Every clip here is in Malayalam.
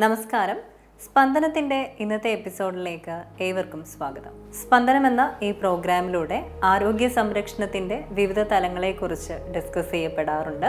നമസ്കാരം. സ്പന്ദനത്തിന്റെ ഇന്നത്തെ എപ്പിസോഡിലേക്ക് ഏവർക്കും സ്വാഗതം. സ്പന്ദനം എന്ന ഈ പ്രോഗ്രാമിലൂടെ ആരോഗ്യ സംരക്ഷണത്തിന്റെ വിവിധ തലങ്ങളെക്കുറിച്ച് ഡിസ്കസ് ചെയ്യപ്പെടാറുണ്ട്.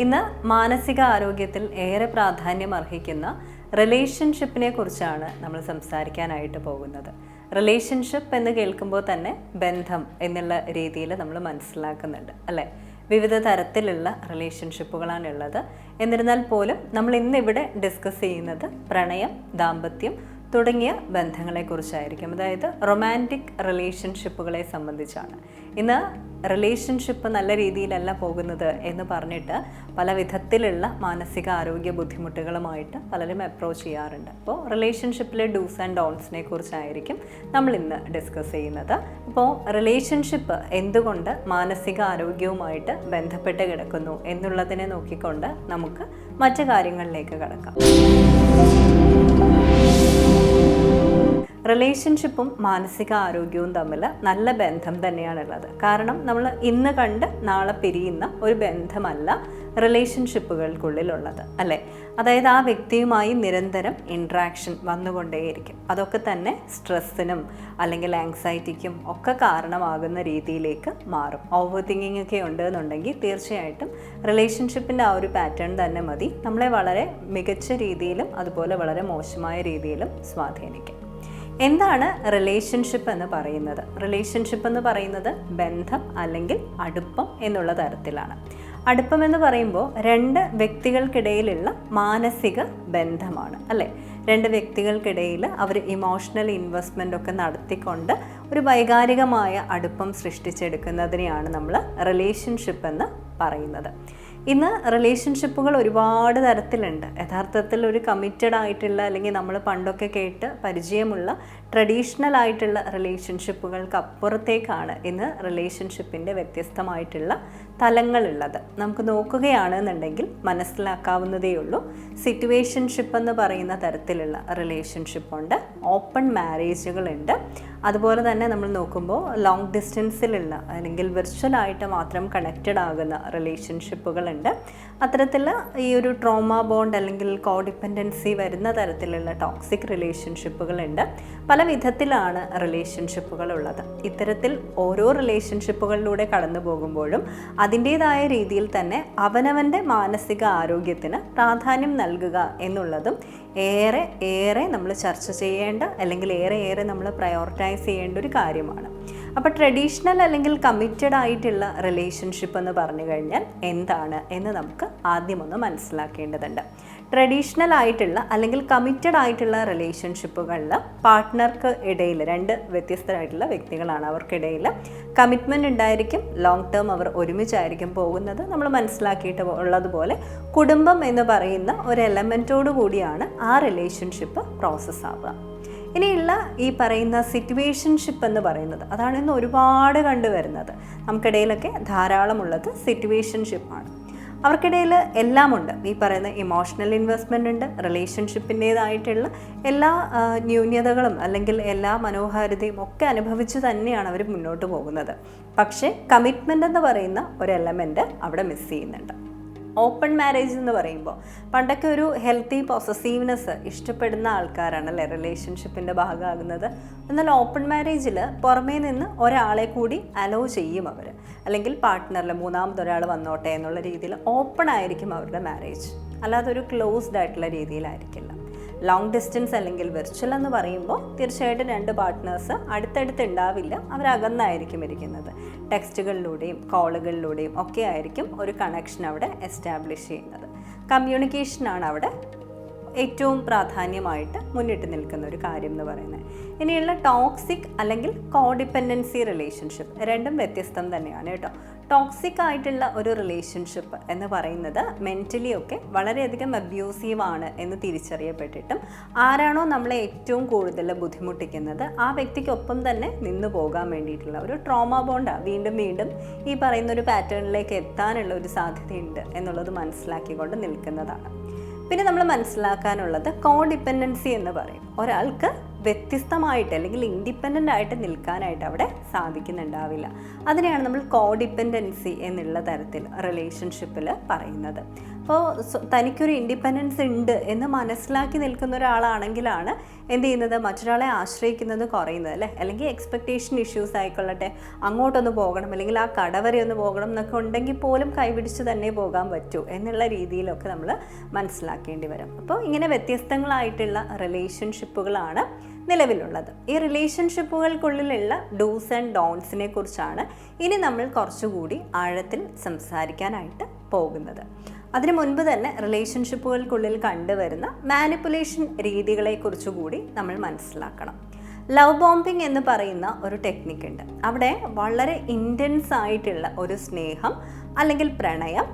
ഇന്ന് മാനസിക ആരോഗ്യത്തിൽ ഏറെ പ്രാധാന്യം അർഹിക്കുന്ന റിലേഷൻഷിപ്പിനെ കുറിച്ചാണ് നമ്മൾ സംസാരിക്കാനായിട്ട് പോകുന്നത്. റിലേഷൻഷിപ്പ് എന്ന് കേൾക്കുമ്പോൾ തന്നെ ബന്ധം എന്നുള്ള രീതിയിൽ നമ്മൾ മനസ്സിലാക്കുന്നുണ്ട് അല്ലേ? വിവിധ തരത്തിലുള്ള റിലേഷൻഷിപ്പുകളാണുള്ളത് എന്നിരുന്നാൽ പോലും നമ്മൾ ഇന്നിവിടെ ഡിസ്കസ് ചെയ്യുന്നത് പ്രണയം ദാമ്പത്യം തുടങ്ങിയ ബന്ധങ്ങളെക്കുറിച്ചായിരിക്കും. അതായത് റൊമാന്റിക് റിലേഷൻഷിപ്പുകളെ സംബന്ധിച്ചാണ്. ഇന്ന് റിലേഷൻഷിപ്പ് നല്ല രീതിയിലല്ല പോകുന്നത് എന്ന് പറഞ്ഞിട്ട് പല വിധത്തിലുള്ള മാനസിക ആരോഗ്യ ബുദ്ധിമുട്ടുകളുമായിട്ട് പലരും അപ്രോച്ച് ചെയ്യാറുണ്ട്. അപ്പോൾ റിലേഷൻഷിപ്പിലെ ഡൂസ് ആൻഡ് ഡോൺസിനെ കുറിച്ചായിരിക്കും നമ്മൾ ഇന്ന് ഡിസ്കസ് ചെയ്യുന്നത്. അപ്പോൾ റിലേഷൻഷിപ്പ് എന്തുകൊണ്ട് മാനസിക ആരോഗ്യവുമായിട്ട് ബന്ധപ്പെട്ട് കിടക്കുന്നു എന്നുള്ളതിനെ നോക്കിക്കൊണ്ട് നമുക്ക് മറ്റു കാര്യങ്ങളിലേക്ക് കടക്കാം. റിലേഷൻഷിപ്പും മാനസിക ആരോഗ്യവും തമ്മിൽ നല്ല ബന്ധം തന്നെയാണുള്ളത്. കാരണം നമ്മൾ ഇന്ന് കണ്ട് നാളെ പിരിയുന്ന ഒരു ബന്ധമല്ല റിലേഷൻഷിപ്പുകൾക്കുള്ളിലുള്ളത് അല്ലേ? അതായത് ആ വ്യക്തിയുമായി നിരന്തരം ഇൻട്രാക്ഷൻ വന്നുകൊണ്ടേയിരിക്കും. അതൊക്കെ തന്നെ സ്ട്രെസ്സിനും അല്ലെങ്കിൽ ആങ്സൈറ്റിക്കും ഒക്കെ കാരണമാകുന്ന രീതിയിലേക്ക് മാറും. ഓവർ തിങ്കിങ് ഒക്കെ ഉണ്ട് എന്നുണ്ടെങ്കിൽ തീർച്ചയായിട്ടും റിലേഷൻഷിപ്പിന്റെ ആ ഒരു പാറ്റേൺ തന്നെ മതി. നമ്മളെ വളരെ മികച്ച രീതിയിലും അതുപോലെ വളരെ മോശമായ രീതിയിലും സ്വാധീനിക്കും. എന്താണ് റിലേഷൻഷിപ്പ് എന്ന് പറയുന്നത്? റിലേഷൻഷിപ്പ് എന്ന് പറയുന്നത് ബന്ധം അല്ലെങ്കിൽ അടുപ്പം എന്നുള്ള തരത്തിലാണ്. അടുപ്പം എന്ന് പറയുമ്പോൾ രണ്ട് വ്യക്തികൾക്കിടയിലുള്ള മാനസിക ബന്ധമാണ് അല്ലേ? രണ്ട് വ്യക്തികൾക്കിടയിൽ അവർ ഇമോഷണൽ ഇൻവെസ്റ്റ്മെന്റ് ഒക്കെ നടത്തിക്കൊണ്ട് ഒരു വൈകാരികമായ അടുപ്പം സൃഷ്ടിച്ചെടുക്കുന്നതിനെയാണ് നമ്മൾ റിലേഷൻഷിപ്പ് എന്ന് പറയുന്നത്. ഇന്ന് റിലേഷൻഷിപ്പുകൾ ഒരുപാട് തരത്തിലുണ്ട്. യഥാർത്ഥത്തിൽ ഒരു കമ്മിറ്റഡ് ആയിട്ടുള്ള അല്ലെങ്കിൽ നമ്മൾ പണ്ടൊക്കെ കേട്ട് പരിചയമുള്ള ട്രഡീഷണൽ ആയിട്ടുള്ള റിലേഷൻഷിപ്പുകൾക്ക് അപ്പുറത്തേക്കാണ് ഇന്ന് റിലേഷൻഷിപ്പിന്റെ വ്യത്യസ്തമായിട്ടുള്ള തലങ്ങളുള്ളത്. നമുക്ക് നോക്കുകയാണെന്നുണ്ടെങ്കിൽ മനസ്സിലാക്കാവുന്നതേ ഉള്ളൂ സിറ്റുവേഷൻഷിപ്പ് എന്ന് പറയുന്ന തരത്തിലുള്ള റിലേഷൻഷിപ്പ് ഉണ്ട് ഓപ്പൺ മാരേജുകളുണ്ട് അതുപോലെ തന്നെ നമ്മൾ നോക്കുമ്പോൾ ലോങ് ഡിസ്റ്റൻസിലുള്ള അല്ലെങ്കിൽ വിർച്വലായിട്ട് മാത്രം കണക്റ്റഡ് ആകുന്ന റിലേഷൻഷിപ്പുകളുണ്ട് അത്തരത്തിൽ ഈ ഒരു ട്രോമ ബോണ്ട് അല്ലെങ്കിൽ കോഡിപ്പെൻഡൻസി വരുന്ന തരത്തിലുള്ള ടോക്സിക് റിലേഷൻഷിപ്പുകളുണ്ട് പല വിധത്തിലാണ് റിലേഷൻഷിപ്പുകൾ ഉള്ളത് ഇത്തരത്തിൽ ഓരോ റിലേഷൻഷിപ്പുകളിലൂടെ കടന്നു പോകുമ്പോഴും അതിന്റേതായ രീതിയിൽ തന്നെ അവനവന്റെ മാനസിക ആരോഗ്യത്തിന് പ്രാധാന്യം നൽകുക എന്നുള്ളതും ഏറെ ഏറെ നമ്മൾ ചർച്ച ചെയ്യേണ്ട അല്ലെങ്കിൽ ഏറെ ഏറെ നമ്മൾ പ്രയോറിറ്റൈസ് ചെയ്യേണ്ട ഒരു കാര്യമാണ്. അപ്പോൾ ട്രഡീഷണൽ അല്ലെങ്കിൽ കമ്മിറ്റഡ് ആയിട്ടുള്ള റിലേഷൻഷിപ്പ് എന്ന് പറഞ്ഞു കഴിഞ്ഞാൽ എന്താണ് എന്ന് നമുക്ക് ആദ്യമൊന്ന് മനസ്സിലാക്കേണ്ടതുണ്ട്. ട്രഡീഷണൽ ആയിട്ടുള്ള അല്ലെങ്കിൽ കമ്മിറ്റഡ് ആയിട്ടുള്ള റിലേഷൻഷിപ്പുകളിൽ പാർട്ട്ണർക്ക് ഇടയിൽ രണ്ട് വ്യത്യസ്തരായിട്ടുള്ള വ്യക്തികളാണ് അവർക്കിടയിൽ. കമ്മിറ്റ്മെന്റ് ഉണ്ടായിരിക്കും ലോങ് ടേം അവർ ഒരുമിച്ചായിരിക്കും പോകുന്നത്. നമ്മൾ മനസ്സിലാക്കിയിട്ട് ഉള്ളതുപോലെ കുടുംബം എന്ന് പറയുന്ന ഒരു എലമെന്റോടു കൂടിയാണ് ആ റിലേഷൻഷിപ്പ് പ്രോസസ്സ് ആവുക. ഇനിയുള്ള ഈ പറയുന്ന സിറ്റുവേഷൻഷിപ്പ് എന്ന് പറയുന്നത് അതാണ് ഇന്ന് ഒരുപാട് കണ്ടുവരുന്നത്. നമുക്കിടയിലൊക്കെ ധാരാളമുള്ളത് സിറ്റുവേഷൻഷിപ്പാണ് അവർക്കിടയിൽ എല്ലാമുണ്ട്. ഈ പറയുന്ന ഇമോഷണൽ ഇൻവെസ്റ്റ്മെന്റ് ഉണ്ട് റിലേഷൻഷിപ്പിന്റേതായിട്ടുള്ള എല്ലാ ന്യൂനതകളും അല്ലെങ്കിൽ എല്ലാ മനോഹാരിതയും ഒക്കെ അനുഭവിച്ച് തന്നെയാണ് അവർ മുന്നോട്ട് പോകുന്നത്. പക്ഷേ കമ്മിറ്റ്മെന്റ് എന്ന് പറയുന്ന ഒരു എലമെന്റ് അവിടെ മിസ് ചെയ്യുന്നുണ്ട്. ഓപ്പൺ മാരേജ് എന്ന് പറയുമ്പോൾ പണ്ടൊക്കെ ഒരു ഹെൽത്തി പോസസീവ്നെസ് ഇഷ്ടപ്പെടുന്ന ആൾക്കാരാണ് അല്ലേ? റിലേഷൻഷിപ്പിന്റെ ഭാഗമാകുന്നത്. എന്നാൽ ഓപ്പൺ മാരേജിൽ പുറമേ നിന്ന് ഒരാളെ കൂടി അലോ ചെയ്യും അവർ. അല്ലെങ്കിൽ പാർട്ട്ണറിൽ മൂന്നാമതൊരാൾ വന്നോട്ടെ എന്നുള്ള രീതിയിൽ ഓപ്പൺ ആയിരിക്കും അവരുടെ മാരേജ്. അല്ലാതെ ഒരു ക്ലോസ്ഡ് ആയിട്ടുള്ള രീതിയിലായിരിക്കില്ല. ലോങ് ഡിസ്റ്റൻസ് അല്ലെങ്കിൽ വെർച്വൽ എന്ന് പറയുമ്പോൾ തീർച്ചയായിട്ടും രണ്ട് പാർട്ട്നേഴ്സ് അടുത്തടുത്ത് ഉണ്ടാവില്ല. അവരകന്നായിരിക്കും ഇരിക്കുന്നത്. ടെക്സ്റ്റുകളിലൂടെയും കോളുകളിലൂടെയും ഒക്കെ ആയിരിക്കും ഒരു കണക്ഷൻ അവിടെ എസ്റ്റാബ്ലിഷ് ചെയ്യുന്നത്. കമ്മ്യൂണിക്കേഷനാണ് അവിടെ ഏറ്റവും പ്രാധാന്യമായിട്ട് മുന്നിട്ട് നിൽക്കുന്ന ഒരു കാര്യം എന്ന് പറയുന്നത്. ഇനിയുള്ള ടോക്സിക് അല്ലെങ്കിൽ കോഡിപ്പെൻഡൻസി റിലേഷൻഷിപ്പ് രണ്ടും വ്യത്യസ്തം തന്നെയാണ് കേട്ടോ. ടോക്സിക് ആയിട്ടുള്ള ഒരു റിലേഷൻഷിപ്പ് എന്ന് പറയുന്നത് മെന്റലി ഒക്കെ വളരെയധികം അബ്യൂസീവ് ആണ് എന്ന് തിരിച്ചറിയപ്പെട്ടിട്ടും ആരാണോ നമ്മളെ ഏറ്റവും കൂടുതൽ ബുദ്ധിമുട്ടിക്കുന്നത് ആ വ്യക്തിക്കൊപ്പം തന്നെ നിന്ന് പോകാൻ വേണ്ടിയിട്ടുള്ള ഒരു ട്രോമ ബോണ്ടാണ് വീണ്ടും വീണ്ടും ഈ പറയുന്ന ഒരു പാറ്റേണിലേക്ക് എത്താനുള്ള ഒരു സാധ്യതയുണ്ട് എന്നുള്ളത് മനസ്സിലാക്കിക്കൊണ്ട് നിൽക്കുന്നതാണ്. പിന്നെ നമ്മൾ മനസ്സിലാക്കാനുള്ളത് കോഡിപ്പെൻഡൻസി എന്ന് പറയും. ഒരാൾക്ക് വ്യത്യസ്തമായിട്ട് അല്ലെങ്കിൽ ഇൻഡിപെൻഡന്റ് ആയിട്ട് നിൽക്കാനായിട്ട് അവിടെ സാധിക്കുന്നുണ്ടാവില്ല. അതിനെയാണ് നമ്മൾ കോഡിപ്പെൻഡൻസി എന്നുള്ള തരത്തിൽ റിലേഷൻഷിപ്പിൽ പറയുന്നത്. അപ്പോൾ തനിക്കൊരു ഇൻഡിപെൻഡൻസ് ഉണ്ട് എന്ന് മനസ്സിലാക്കി നിൽക്കുന്ന ഒരാളാണെങ്കിലാണ് എന്ത് ചെയ്യുന്നത്? മറ്റൊരാളെ ആശ്രയിക്കുന്നത് കുറയുന്നത് അല്ലേ? അല്ലെങ്കിൽ എക്സ്പെക്റ്റേഷൻ ഇഷ്യൂസ് ആയിക്കൊള്ളട്ടെ അങ്ങോട്ടൊന്ന് പോകണം അല്ലെങ്കിൽ ആ കട വരെ ഒന്ന് പോകണം എന്നൊക്കെ ഉണ്ടെങ്കിൽ പോലും കൈപിടിച്ച് തന്നെ പോകാൻ പറ്റൂ എന്നുള്ള രീതിയിലൊക്കെ നമ്മൾ മനസ്സിലാക്കേണ്ടി വരും. അപ്പോൾ ഇങ്ങനെ വ്യത്യസ്തങ്ങളായിട്ടുള്ള റിലേഷൻഷിപ്പുകളാണ് നിലവിലുള്ളത്. ഈ റിലേഷൻഷിപ്പുകൾക്കുള്ളിലുള്ള ഡൂസ് ആൻഡ് ഡോൺസിനെ കുറിച്ചാണ് ഇനി നമ്മൾ കുറച്ചുകൂടി ആഴത്തിൽ സംസാരിക്കാനായിട്ട് പോകുന്നത്. അതിനു മുൻപ് തന്നെ റിലേഷൻഷിപ്പുകൾക്കുള്ളിൽ കണ്ടുവരുന്ന മാനിപ്പുലേഷൻ രീതികളെക്കുറിച്ചുകൂടി നമ്മൾ മനസ്സിലാക്കണം. ലവ് ബോംബിംഗ് എന്ന് പറയുന്ന ഒരു ടെക്നിക്ക് ഉണ്ട്. അവിടെ വളരെ ഇന്റൻസ് ആയിട്ടുള്ള ഒരു സ്നേഹം അല്ലെങ്കിൽ പ്രണയം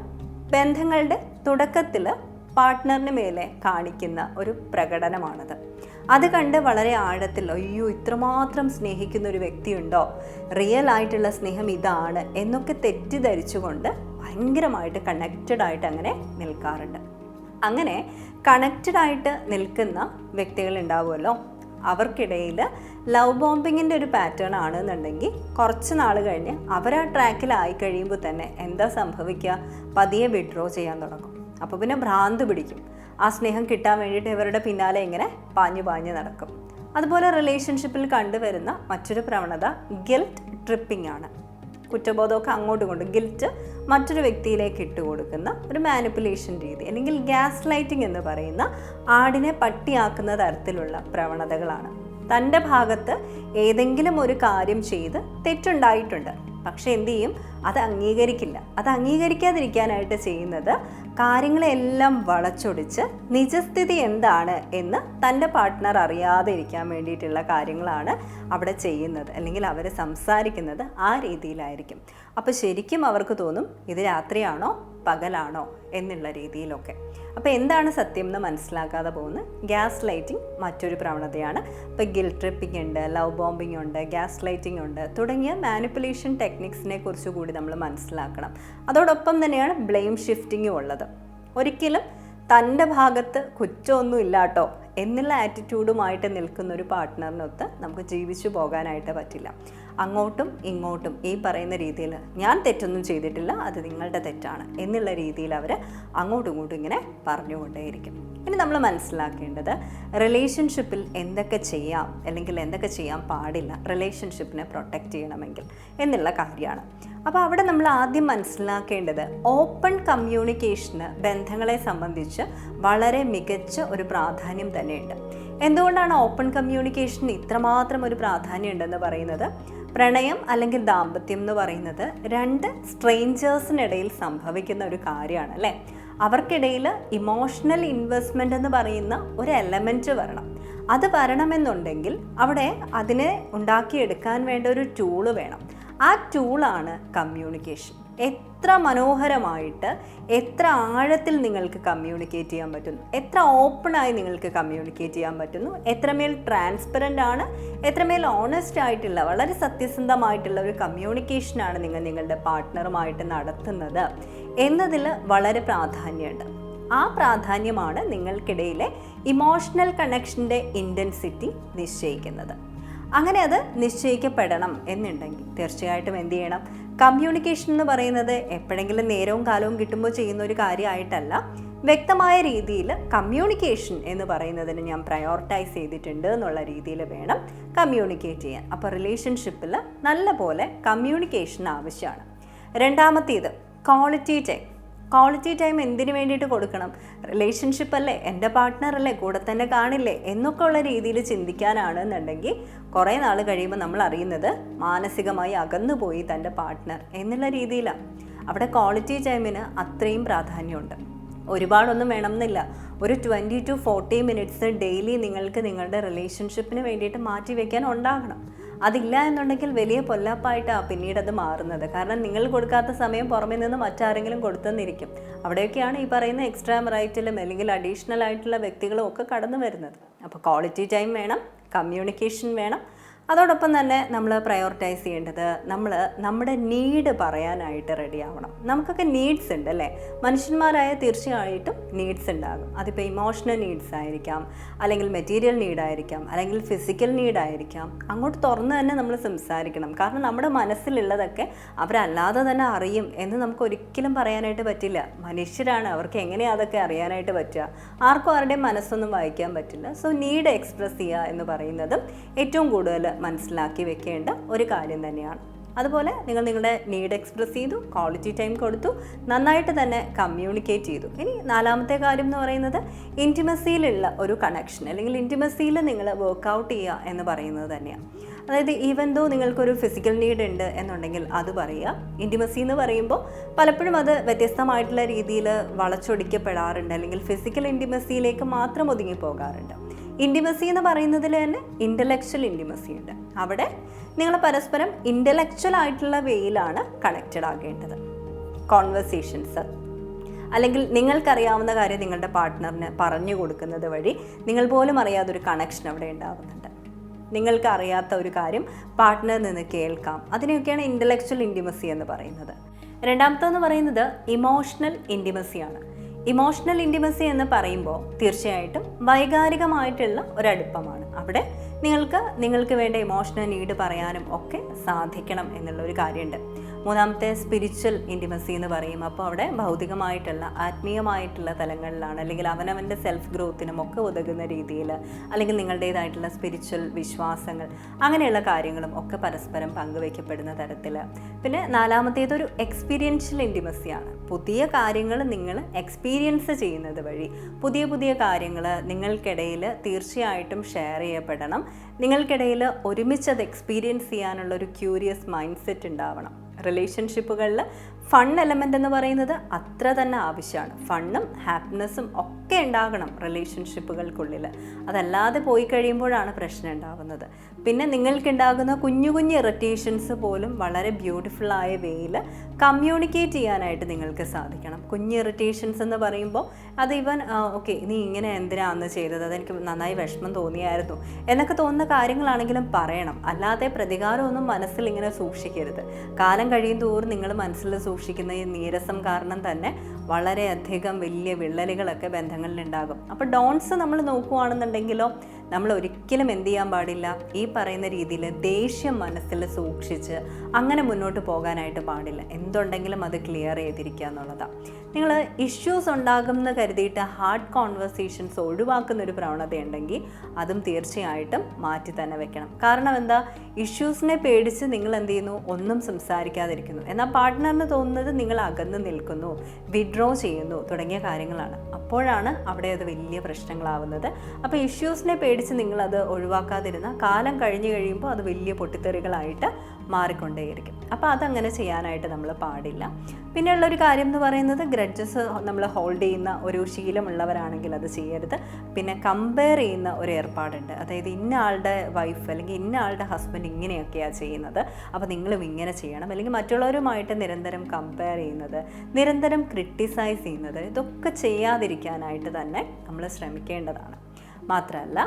ബന്ധങ്ങളുടെ തുടക്കത്തിൽ പാർട്ട്ണറിന് മേലെ കാണിക്കുന്ന ഒരു പ്രകടനമാണത്. അത് കണ്ട് വളരെ ആഴത്തിൽ അയ്യോ ഇത്രമാത്രം സ്നേഹിക്കുന്ന ഒരു വ്യക്തിയുണ്ടോ? റിയൽ ആയിട്ടുള്ള സ്നേഹം ഇതാണ് എന്നൊക്കെ തെറ്റിദ്ധരിച്ചുകൊണ്ട് ഭയങ്കരമായിട്ട് കണക്റ്റഡ് ആയിട്ട് അങ്ങനെ നിൽക്കാറുണ്ട്. അങ്ങനെ കണക്റ്റഡ് ആയിട്ട് നിൽക്കുന്ന വ്യക്തികൾ ഉണ്ടാവുമല്ലോ അവർക്കിടയിൽ ലവ് ബോംബിങ്ങിന്റെ ഒരു പാറ്റേൺ ആണെന്നുണ്ടെങ്കിൽ കുറച്ച് നാൾ കഴിഞ്ഞ് അവർ ആ ട്രാക്കിലായി കഴിയുമ്പോൾ തന്നെ എന്താ സംഭവിക്കുക? പതിയെ വിഡ്രോ ചെയ്യാൻ തുടങ്ങും. അപ്പോൾ പിന്നെ ഭ്രാന്ത് പിടിക്കും. ആ സ്നേഹം കിട്ടാൻ വേണ്ടിയിട്ട് ഇവരുടെ പിന്നാലെ ഇങ്ങനെ പാഞ്ഞു പാഞ്ഞു നടക്കും. അതുപോലെ റിലേഷൻഷിപ്പിൽ കണ്ടുവരുന്ന മറ്റൊരു പ്രവണത ഗിൽറ്റ് ട്രിപ്പിംഗ് ആണ്. കുറ്റബോധമൊക്കെ അങ്ങോട്ടും കൊണ്ട് ഗിൽറ്റ് മറ്റൊരു വ്യക്തിയിലേക്ക് ഇട്ട് കൊടുക്കുന്ന ഒരു മാനിപ്പുലേഷൻ രീതി അല്ലെങ്കിൽ ഗ്യാസ് ലൈറ്റിംഗ് എന്ന് പറയുന്ന ആടിനെ പട്ടിയാക്കുന്ന തരത്തിലുള്ള പ്രവണതകളാണ്. തന്റെ ഭാഗത്ത് ഏതെങ്കിലും ഒരു കാര്യം ചെയ്ത് തെറ്റുണ്ടായിട്ടുണ്ട്. പക്ഷെ എന്തു ചെയ്യും? അത് അംഗീകരിക്കില്ല. അത് അംഗീകരിക്കാതിരിക്കാനായിട്ട് ചെയ്യുന്നത് കാര്യങ്ങളെല്ലാം വളച്ചൊടിച്ച് നിജസ്ഥിതി എന്താണ് എന്ന് തന്റെ പാർട്ട്ണർ അറിയാതെ ഇരിക്കാൻ വേണ്ടിയിട്ടുള്ള കാര്യങ്ങളാണ് അവിടെ ചെയ്യുന്നത്. അല്ലെങ്കിൽ അവർ സംസാരിക്കുന്നത് ആ രീതിയിലായിരിക്കും. അപ്പോൾ ശരിക്കും അവർക്ക് തോന്നും ഇത് രാത്രിയാണോ പകലാണോ എന്നുള്ള രീതിയിലൊക്കെ. അപ്പോൾ എന്താണ് സത്യം എന്ന് മനസ്സിലാക്കാതെ പോകുന്ന ഗ്യാസ് ലൈറ്റിംഗ് മറ്റൊരു പ്രവണതയാണ്. ഇപ്പോൾ ഗിൽ ട്രിപ്പിംഗ് ഉണ്ട് ലവ് ബോംബിംഗ് ഉണ്ട് ഗ്യാസ് ലൈറ്റിംഗ് ഉണ്ട് തുടങ്ങിയ മാനിപ്പുലേഷൻ ടെക്നിക്സിനെ കുറിച്ച് കൂടി നമ്മൾ മനസ്സിലാക്കണം. അതോടൊപ്പം തന്നെയാണ് ബ്ലെയിം ഷിഫ്റ്റിങ്ങും ഉള്ളത്. ഒരിക്കലും തന്റെ ഭാഗത്ത് കുറ്റമൊന്നും ഇല്ലാട്ടോ എന്നുള്ള ആറ്റിറ്റ്യൂഡുമായിട്ട് നിൽക്കുന്ന ഒരു പാർട്ട്ണറിനൊത്ത് നമുക്ക് ജീവിച്ചു പോകാനായിട്ട് പറ്റില്ല. അങ്ങോട്ടും ഇങ്ങോട്ടും ഈ പറയുന്ന രീതിയിൽ ഞാൻ തെറ്റൊന്നും ചെയ്തിട്ടില്ല അത് നിങ്ങളുടെ തെറ്റാണ് എന്നുള്ള രീതിയിൽ അവർ അങ്ങോട്ടും ഇങ്ങോട്ടും ഇങ്ങനെ പറഞ്ഞുകൊണ്ടേയിരിക്കും. ഇനി നമ്മൾ മനസ്സിലാക്കേണ്ടത് റിലേഷൻഷിപ്പിൽ എന്തൊക്കെ ചെയ്യാം അല്ലെങ്കിൽ എന്തൊക്കെ ചെയ്യാൻ പാടില്ല റിലേഷൻഷിപ്പിനെ പ്രൊട്ടക്റ്റ് ചെയ്യണമെങ്കിൽ എന്നുള്ള കാര്യമാണ്. അപ്പോൾ അവിടെ നമ്മൾ ആദ്യം മനസ്സിലാക്കേണ്ടത് ഓപ്പൺ കമ്മ്യൂണിക്കേഷന് ബന്ധങ്ങളെ സംബന്ധിച്ച് വളരെ മികച്ച ഒരു പ്രാധാന്യം തന്നെയുണ്ട്. എന്തുകൊണ്ടാണ് ഓപ്പൺ കമ്മ്യൂണിക്കേഷന് ഇത്രമാത്രം ഒരു പ്രാധാന്യം ഉണ്ടെന്ന് പറയുന്നത്? പ്രണയം അല്ലെങ്കിൽ ദാമ്പത്യം എന്ന് പറയുന്നത് രണ്ട് സ്ട്രേഞ്ചേഴ്സിനിടയിൽ സംഭവിക്കുന്ന ഒരു കാര്യമാണ് അല്ലേ? അവർക്കിടയിൽ ഇമോഷണൽ ഇൻവെസ്റ്റ്മെന്റ് എന്ന് പറയുന്ന ഒരു എലമെന്റ് വരണം. അത് വരണമെന്നുണ്ടെങ്കിൽ അവിടെ അതിനെ ഉണ്ടാക്കിയെടുക്കാൻ വേണ്ട ഒരു ടൂൾ വേണം. ആ ടൂളാണ് കമ്മ്യൂണിക്കേഷൻ എത്ര മനോഹരമായിട്ട് എത്ര ആഴത്തിൽ നിങ്ങൾക്ക് കമ്മ്യൂണിക്കേറ്റ് ചെയ്യാൻ പറ്റുന്നു എത്ര ഓപ്പണായി നിങ്ങൾക്ക് കമ്മ്യൂണിക്കേറ്റ് ചെയ്യാൻ പറ്റുന്നു എത്രമേൽ ട്രാൻസ്പെറന്റ് ആണ് എത്രമേൽ ഓണസ്റ്റ് ആയിട്ടുള്ള വളരെ സത്യസന്ധമായിട്ടുള്ള ഒരു കമ്മ്യൂണിക്കേഷനാണ് നിങ്ങൾ നിങ്ങളുടെ പാർട്ട്ണറുമായിട്ട് നടത്തുന്നത് എന്നതിൽ വളരെ പ്രാധാന്യമുണ്ട്. ആ പ്രാധാന്യമാണ് നിങ്ങൾക്കിടയിലെ ഇമോഷണൽ കണക്ഷന്റെ ഇന്റൻസിറ്റി നിശ്ചയിക്കുന്നത്. അങ്ങനെ അത് നിശ്ചയിക്കപ്പെടണം എന്നുണ്ടെങ്കിൽ തീർച്ചയായിട്ടും എന്ത് ചെയ്യണം? കമ്മ്യൂണിക്കേഷൻ എന്ന് പറയുന്നത് എപ്പോഴെങ്കിലും നേരവും കാലവും കിട്ടുമ്പോൾ ചെയ്യുന്ന ഒരു കാര്യമായിട്ടല്ല. വ്യക്തമായ രീതിയിൽ കമ്മ്യൂണിക്കേഷൻ എന്ന് പറയുന്നതിന് ഞാൻ പ്രയോറിറ്റൈസ് ചെയ്തിട്ടുണ്ട് എന്നുള്ള രീതിയിൽ വേണം കമ്മ്യൂണിക്കേറ്റ് ചെയ്യാൻ. അപ്പോൾ റിലേഷൻഷിപ്പിൽ നല്ല പോലെ കമ്മ്യൂണിക്കേഷൻ ആവശ്യമാണ്. രണ്ടാമത്തേത് ക്വാളിറ്റി ടൈം ക്വാളിറ്റി ടൈം എന്തിനു വേണ്ടിയിട്ട് കൊടുക്കണം? റിലേഷൻഷിപ്പ് അല്ലേ? എന്റെ പാർട്ട്ണർ അല്ലേ? കൂടെ തന്നെ കാണില്ലേ? എന്നൊക്കെ ഉള്ള രീതിയിൽ ചിന്തിക്കാനാണ് എന്നുണ്ടെങ്കിൽ കുറേ നാൾ കഴിയുമ്പോൾ നമ്മൾ അറിയുന്നത് മാനസികമായി അകന്നുപോയി തന്റെ പാർട്ട്ണർ എന്നുള്ള രീതിയിലാണ്. അവിടെ ക്വാളിറ്റി ടൈമിന് അത്രയും പ്രാധാന്യമുണ്ട്. ഒരുപാടൊന്നും വേണമെന്നില്ല. ഒരു twenty to forty minutes daily നിങ്ങൾക്ക് നിങ്ങളുടെ റിലേഷൻഷിപ്പിന് വേണ്ടിയിട്ട് മാറ്റി വയ്ക്കാൻ ഉണ്ടാകണം. അതില്ല എന്നുണ്ടെങ്കിൽ വലിയ പൊല്ലാപ്പായിട്ടാണ് പിന്നീട് അത് മാറുന്നത്. കാരണം നിങ്ങൾ കൊടുക്കാത്ത സമയം പുറമേ നിന്ന് മറ്റാരെങ്കിലും കൊടുത്തെന്നിരിക്കും. അവിടെയൊക്കെയാണ് ഈ പറയുന്ന എക്സ്ട്രാ റൈറ്റിലും അല്ലെങ്കിൽ അഡീഷണൽ ആയിട്ടുള്ള വ്യക്തികളും ഒക്കെ കടന്നു വരുന്നത്. അപ്പോൾ ക്വാളിറ്റി ടൈം വേണം കമ്മ്യൂണിക്കേഷൻ വേണം അതോടൊപ്പം തന്നെ നമ്മൾ പ്രയോറിറ്റൈസ് ചെയ്യേണ്ടത് നമ്മൾ നമ്മുടെ നീഡ് പറയാനായിട്ട് റെഡി ആവണം. നമുക്കൊക്കെ നീഡ്സ് ഉണ്ട് അല്ലേ? മനുഷ്യന്മാരായ തീർച്ചയായിട്ടും നീഡ്സ് ഉണ്ടാകും. അതിപ്പോൾ ഇമോഷണൽ നീഡ്സ് ആയിരിക്കാം അല്ലെങ്കിൽ മെറ്റീരിയൽ നീഡായിരിക്കാം അല്ലെങ്കിൽ ഫിസിക്കൽ നീഡായിരിക്കാം അങ്ങോട്ട് തുറന്ന് തന്നെ നമ്മൾ സംസാരിക്കണം. കാരണം നമ്മുടെ മനസ്സിലുള്ളതൊക്കെ അവരല്ലാതെ തന്നെ അറിയും എന്ന് നമുക്ക് ഒരിക്കലും പറയാനായിട്ട് പറ്റില്ല. മനുഷ്യരാണ് അവർക്ക് എങ്ങനെയാണ് അതൊക്കെ അറിയാനായിട്ട് പറ്റുക? ആർക്കും ആരുടെയും മനസ്സൊന്നും വായിക്കാൻ പറ്റില്ല. സോ നീഡ് എക്സ്പ്രസ് ചെയ്യുക എന്ന് പറയുന്നതും ഏറ്റവും കൂടുതൽ മനസ്സിലാക്കി വെക്കേണ്ട ഒരു കാര്യം തന്നെയാണ്. അതുപോലെ നിങ്ങൾ നിങ്ങളുടെ നീഡ് എക്സ്പ്രസ് ചെയ്തു ക്വാളിറ്റി ടൈം കൊടുത്തു നന്നായിട്ട് തന്നെ കമ്മ്യൂണിക്കേറ്റ് ചെയ്തു. ഇനി നാലാമത്തെ കാര്യം എന്ന് പറയുന്നത് ഇന്റിമസിയിലുള്ള ഒരു കണക്ഷൻ അല്ലെങ്കിൽ ഇന്റിമസിയിൽ നിങ്ങൾ വർക്കൗട്ട് ചെയ്യുക എന്ന് പറയുന്നത് തന്നെയാണ്. അതായത് ഈവൻ ദോ നിങ്ങൾക്കൊരു ഫിസിക്കൽ നീഡ് ഉണ്ട് എന്നുണ്ടെങ്കിൽ അത് പറയുക. ഇന്റിമസി എന്ന് പറയുമ്പോൾ പലപ്പോഴും അത് വ്യത്യസ്തമായിട്ടുള്ള രീതിയിൽ വളച്ചൊടിക്കപ്പെടാറുണ്ട് അല്ലെങ്കിൽ ഫിസിക്കൽ ഇന്റിമസിയിലേക്ക് മാത്രം ഒതുങ്ങി പോകാറുണ്ട് ഇന്റിമസി എന്ന് പറയുന്നതിൽ തന്നെ ഇന്റലക്ച്വൽ ഇന്റിമസി ഉണ്ട്. അവിടെ നിങ്ങൾ പരസ്പരം ഇന്റലക്ച്വൽ ആയിട്ടുള്ള വേയിലാണ് കണക്റ്റഡ് ആകേണ്ടത്. കോൺവെർസേഷൻസ് അല്ലെങ്കിൽ നിങ്ങൾക്കറിയാവുന്ന കാര്യം നിങ്ങളുടെ പാർട്ട്ണറിന് പറഞ്ഞു കൊടുക്കുന്നത് വഴി നിങ്ങൾ പോലും അറിയാതൊരു കണക്ഷൻ അവിടെ ഉണ്ടാകുന്നുണ്ട് നിങ്ങൾക്ക് അറിയാത്ത ഒരു കാര്യം പാർട്ട്ണറിൽ നിന്ന് കേൾക്കാം. അതിനെയൊക്കെയാണ് ഇന്റലക്ച്വൽ ഇന്റിമസി എന്ന് പറയുന്നത്. രണ്ടാമത്തെന്ന് പറയുന്നത് ഇമോഷണൽ ഇന്റിമസിയാണ് ഇമോഷണൽ ഇന്റിമസി എന്ന് പറയുമ്പോൾ തീർച്ചയായിട്ടും വൈകാരികമായിട്ടുള്ള ഒരടുപ്പമാണ്. അവിടെ നിങ്ങൾക്ക് നിങ്ങൾക്ക് വേണ്ട ഇമോഷണൽ നീഡ് പറയാനും ഒക്കെ സാധിക്കണം എന്നുള്ള ഒരു കാര്യമുണ്ട്. മൂന്നാമത്തെ സ്പിരിച്വൽ ഇന്റിമസി എന്ന് പറയും. അപ്പോൾ അവിടെ ഭൗതികമായിട്ടുള്ള ആത്മീയമായിട്ടുള്ള തലങ്ങളിലാണ്. അല്ലെങ്കിൽ അവനവന്റെ സെൽഫ് ഗ്രോത്തിനും ഒക്കെ ഉതകുന്ന രീതിയിൽ അല്ലെങ്കിൽ നിങ്ങളുടേതായിട്ടുള്ള സ്പിരിച്വൽ വിശ്വാസങ്ങൾ അങ്ങനെയുള്ള കാര്യങ്ങളും ഒക്കെ പരസ്പരം പങ്കുവയ്ക്കപ്പെടുന്ന തരത്തിൽ. പിന്നെ നാലാമത്തേതൊരു എക്സ്പീരിയൻഷ്യൽ ഇന്റിമസിയാണ് പുതിയ കാര്യങ്ങൾ നിങ്ങൾ എക്സ്പീരിയൻസ് ചെയ്യുന്നത് വഴി പുതിയ പുതിയ കാര്യങ്ങൾ നിങ്ങൾക്കിടയിൽ തീർച്ചയായിട്ടും ഷെയർ ചെയ്യപ്പെടണം. നിങ്ങൾക്കിടയിൽ ഒരുമിച്ച് അത് എക്സ്പീരിയൻസ് ചെയ്യാനുള്ള ഒരു ക്യൂരിയസ് മൈൻഡ് സെറ്റ് ഉണ്ടാവണം. റിലേഷൻഷിപ്പുകളിൽ ഫൺ എലമെന്റ് എന്ന് പറയുന്നത് അത്ര തന്നെ ആവശ്യമാണ്. ഫണ്ണും ഹാപ്പിനെസ്സും ഒക്കെ ഉണ്ടാകണം റിലേഷൻഷിപ്പുകൾക്കുള്ളിൽ അതല്ലാതെ പോയി കഴിയുമ്പോഴാണ് പ്രശ്നം ഉണ്ടാകുന്നത് പിന്നെ നിങ്ങൾക്കുണ്ടാകുന്ന കുഞ്ഞു കുഞ്ഞു ഇറിറ്റേഷൻസ് പോലും വളരെ ബ്യൂട്ടിഫുൾ ആയ വേയിൽ കമ്മ്യൂണിക്കേറ്റ് ചെയ്യാനായിട്ട് നിങ്ങൾക്ക് സാധിക്കണം. കുഞ്ഞു ഇറിറ്റേഷൻസ് എന്ന് പറയുമ്പോൾ അത് ഇവൻ ഓക്കെ നീ ഇങ്ങനെ എന്തിനാ അന്ന് ചെയ്തത്? അതെനിക്ക് നന്നായി വിഷമം തോന്നിയായിരുന്നു. എന്നൊക്കെ തോന്നുന്ന കാര്യങ്ങളാണെങ്കിലും പറയണം. അല്ലാതെ പ്രതികാരമൊന്നും മനസ്സിൽ ഇങ്ങനെ സൂക്ഷിക്കരുത്. കാലം കഴിയും തോറും നിങ്ങൾ മനസ്സിൽ സൂക്ഷിക്കുന്ന ഈ നീരസം കാരണം തന്നെ വളരെയധികം വലിയ വിള്ളലുകളൊക്കെ ബന്ധങ്ങളിലുണ്ടാകും. അപ്പോൾ ഡോൺസ് നമ്മൾ നോക്കുകയാണെന്നുണ്ടെങ്കിലോ നമ്മൾ ഒരിക്കലും എന്ത് ചെയ്യാൻ പാടില്ല? ഈ പറയുന്ന രീതിയിൽ ദേഷ്യം മനസ്സിൽ സൂക്ഷിച്ച് അങ്ങനെ മുന്നോട്ട് പോകാനായിട്ട് പാടില്ല. എന്തുണ്ടെങ്കിലും അത് ക്ലിയർ ചെയ്തിരിക്കുക എന്നുള്ളതാണ്. നിങ്ങൾ ഇഷ്യൂസ് ഉണ്ടാകുമെന്ന് കരുതിയിട്ട് ഹാർഡ് കോൺവെർസേഷൻസ് ഒഴിവാക്കുന്ന ഒരു പ്രവണതയുണ്ടെങ്കിൽ അതും തീർച്ചയായിട്ടും മാറ്റി തന്നെ വെക്കണം. കാരണം എന്താ? ഇഷ്യൂസിനെ പേടിച്ച് നിങ്ങൾ എന്ത് ചെയ്യുന്നു? ഒന്നും സംസാരിക്കാതിരിക്കുന്നു. എന്നാൽ പാർട്ട്ണറിന് തോന്നുന്നത് നിങ്ങൾ അകന്ന് നിൽക്കുന്നു വിഡ്രോ ചെയ്യുന്നു തുടങ്ങിയ കാര്യങ്ങളാണ്. അപ്പോഴാണ് അവിടെ അത് വലിയ പ്രശ്നങ്ങളാവുന്നത്. അപ്പോൾ ഇഷ്യൂസിനെ പേടിച്ച് നിങ്ങളത് ഒഴിവാക്കാതിരുന്ന കാലം കഴിഞ്ഞ് കഴിയുമ്പോൾ അത് വലിയ പൊട്ടിത്തെറികളായിട്ട് മാറിക്കൊണ്ടേയിരിക്കും. അപ്പോൾ അതങ്ങനെ ചെയ്യാനായിട്ട് നമ്മൾ പാടില്ല. പിന്നെയുള്ളൊരു കാര്യം എന്ന് പറയുന്നത് ഗ്രഡ്ജസ് നമ്മൾ ഹോൾഡ് ചെയ്യുന്ന ഒരു ശീലമുള്ളവരാണെങ്കിൽ അത് ചെയ്യരുത്. പിന്നെ കമ്പയർ ചെയ്യുന്ന ഒരു ഏർപ്പാടുണ്ട്. അതായത് ഇന്ന ആളുടെ വൈഫ് അല്ലെങ്കിൽ ഇന്ന ആളുടെ ഹസ്ബൻഡ് ഇങ്ങനെയൊക്കെയാണ് ചെയ്യുന്നത്. അപ്പോൾ നിങ്ങളും ഇങ്ങനെ ചെയ്യണം. അല്ലെങ്കിൽ മറ്റുള്ളവരുമായിട്ട് നിരന്തരം കമ്പയർ ചെയ്യുന്നത് നിരന്തരം ക്രിട്ടിസൈസ് ചെയ്യുന്നത് ഇതൊക്കെ ചെയ്യാതിരിക്കാനായിട്ട് തന്നെ നമ്മൾ ശ്രമിക്കേണ്ടതാണ്. മാത്രമല്ല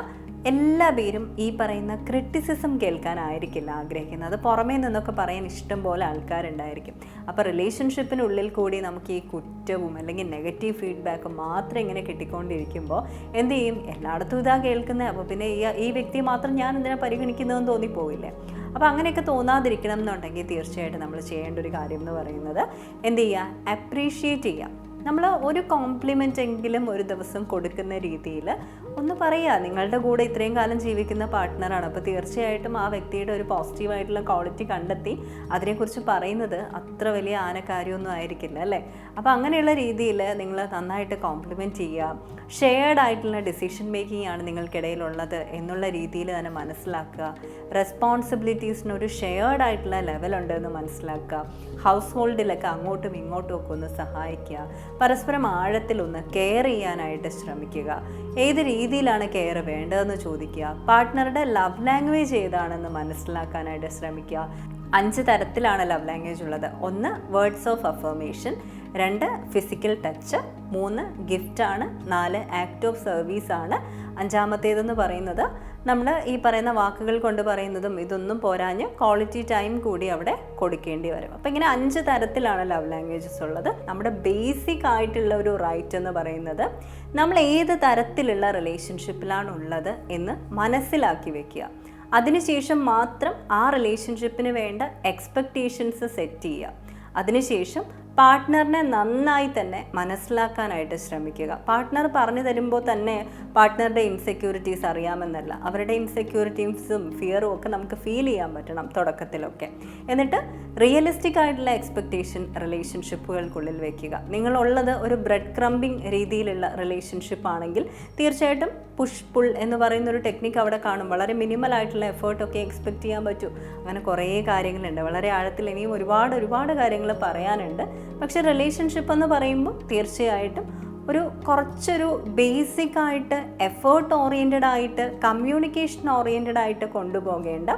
എല്ലാ പേരും ഈ പറയുന്ന ക്രിറ്റിസിസം കേൾക്കാനായിരിക്കില്ല ആഗ്രഹിക്കുന്നത്. പുറമേ നിന്നൊക്കെ പറയാൻ ഇഷ്ടം പോലെ ആൾക്കാരുണ്ടായിരിക്കും. അപ്പോൾ റിലേഷൻഷിപ്പിനുള്ളിൽ കൂടി നമുക്ക് ഈ കുറ്റവും അല്ലെങ്കിൽ നെഗറ്റീവ് ഫീഡ്ബാക്കും മാത്രം ഇങ്ങനെ കിട്ടിക്കൊണ്ടിരിക്കുമ്പോൾ എന്ത് ചെയ്യും? എല്ലായിടത്തും ഇതാ കേൾക്കുന്നത് അപ്പോൾ പിന്നെ ഈ ഈ വ്യക്തി മാത്രം ഞാൻ എന്തിനാ പരിഗണിക്കുന്നതെന്ന് തോന്നിപ്പോവില്ലേ? അപ്പോൾ അങ്ങനെയൊക്കെ തോന്നാതിരിക്കണം എന്നുണ്ടെങ്കിൽ തീർച്ചയായിട്ടും നമ്മൾ ചെയ്യേണ്ട ഒരു കാര്യം എന്ന് പറയുന്നത് എന്ത് ചെയ്യുക? അപ്രീഷിയേറ്റ് ചെയ്യുക. നമ്മൾ ഒരു കോംപ്ലിമെന്റ് എങ്കിലും ഒരു ദിവസം കൊടുക്കുന്ന രീതിയിൽ ഒന്ന് പറയുക നിങ്ങളുടെ കൂടെ ഇത്രയും കാലം ജീവിക്കുന്ന പാർട്ട്ണറാണ് അപ്പോൾ തീർച്ചയായിട്ടും ആ വ്യക്തിയുടെ ഒരു പോസിറ്റീവായിട്ടുള്ള ക്വാളിറ്റി കണ്ടെത്തി അതിനെക്കുറിച്ച് പറയുന്നത് അത്ര വലിയ ആനക്കാര്യമൊന്നും ആയിരിക്കില്ല അല്ലേ? അപ്പോൾ അങ്ങനെയുള്ള രീതിയിൽ നിങ്ങൾ നന്നായിട്ട് കോംപ്ലിമെന്റ് ചെയ്യുക. ഷെയർഡ് ആയിട്ടുള്ള ഡിസിഷൻ മേക്കിംഗ് ആണ് നിങ്ങൾക്കിടയിലുള്ളത് എന്നുള്ള രീതിയിൽ തന്നെ മനസ്സിലാക്കുക. റെസ്പോൺസിബിലിറ്റീസിന് ഒരു ഷെയർഡ് ആയിട്ടുള്ള ലെവലുണ്ട് എന്ന് മനസ്സിലാക്കുക. ഹൗസ് ഹോൾഡിലൊക്കെ അങ്ങോട്ടും ഇങ്ങോട്ടും ഒക്കെ ഒന്ന് സഹായിക്കുക. പരസ്പരം ആഴത്തിലൊന്ന് കെയർ ചെയ്യാനായിട്ട് ശ്രമിക്കുക. ഏത് രീതിയിലാണ് കെയർ വേണ്ടതെന്ന് ചോദിക്കുക. പാർട്ട്ണറുടെ ലവ് ലാംഗ്വേജ് ഏതാണെന്ന് മനസ്സിലാക്കാനായിട്ട് ശ്രമിക്കുക. അഞ്ച് തരത്തിലാണ് ലവ് ലാംഗ്വേജ് ഉള്ളത്. ഒന്ന് വേർഡ്സ് ഓഫ് അഫർമേഷൻ രണ്ട് ഫിസിക്കൽ ടച്ച് മൂന്ന് ഗിഫ്റ്റാണ് നാല് ആക്ട് ഓഫ് സർവീസ് ആണ്. അഞ്ചാമത്തേതെന്ന് പറയുന്നത് നമ്മൾ ഈ പറയുന്ന വാക്കുകൾ കൊണ്ട് പറയുന്നതും ഇതൊന്നും പോരാഞ്ഞ് ക്വാളിറ്റി ടൈം കൂടി അവിടെ കൊടുക്കേണ്ടി വരും. അപ്പം ഇങ്ങനെ അഞ്ച് തരത്തിലാണ് ലവ് ലാംഗ്വേജസ് ഉള്ളത്. നമ്മുടെ ബേസിക് ആയിട്ടുള്ള ഒരു റൈറ്റ് എന്ന് പറയുന്നത് നമ്മൾ ഏത് തരത്തിലുള്ള റിലേഷൻഷിപ്പിലാണ് ഉള്ളത് എന്ന് മനസ്സിലാക്കി വെക്കുക. അതിനുശേഷം മാത്രം ആ റിലേഷൻഷിപ്പിന് വേണ്ട എക്സ്പെക്റ്റേഷൻസ് സെറ്റ് ചെയ്യുക. അതിനുശേഷം പാർട്ട്ണറിനെ നന്നായി തന്നെ മനസ്സിലാക്കാനായിട്ട് ശ്രമിക്കുക. പാർട്ട്ണർ പറഞ്ഞു തരുമ്പോൾ തന്നെ പാർട്ട്ണറുടെ ഇൻസെക്യൂരിറ്റീസ് അറിയാമെന്നല്ല. അവരുടെ ഇൻസെക്യൂരിറ്റീസും ഫിയറും ഒക്കെ നമുക്ക് ഫീൽ ചെയ്യാൻ പറ്റണം തുടക്കത്തിലൊക്കെ. എന്നിട്ട് റിയലിസ്റ്റിക് ആയിട്ടുള്ള എക്സ്പെക്റ്റേഷൻ റിലേഷൻഷിപ്പുകൾക്കുള്ളിൽ വെക്കുക. നിങ്ങളുള്ളത് ഒരു ബ്രെഡ് ക്രംബിംഗ് രീതിയിലുള്ള റിലേഷൻഷിപ്പ് ആണെങ്കിൽ തീർച്ചയായിട്ടും പുഷ് പുൾ എന്ന് പറയുന്ന ഒരു ടെക്നിക്ക് അവിടെ കാണും. വളരെ മിനിമൽ ആയിട്ടുള്ള എഫേർട്ടൊക്കെ എക്സ്പെക്റ്റ് ചെയ്യാൻ പറ്റും. അങ്ങനെ കുറേ കാര്യങ്ങളുണ്ട്. വളരെ ആഴത്തിൽ ഇനിയും ഒരുപാട് ഒരുപാട് കാര്യങ്ങൾ പറയാനുണ്ട്. പക്ഷേ റിലേഷൻഷിപ്പ് എന്ന് പറയുമ്പോൾ തീർച്ചയായിട്ടും ഒരു കുറച്ചൊരു ബേസിക് ആയിട്ട് എഫേർട്ട് ഓറിയന്റഡ് ആയിട്ട് കമ്മ്യൂണിക്കേഷൻ ഓറിയന്റഡ് ആയിട്ട് കൊണ്ടുപോകേണ്ട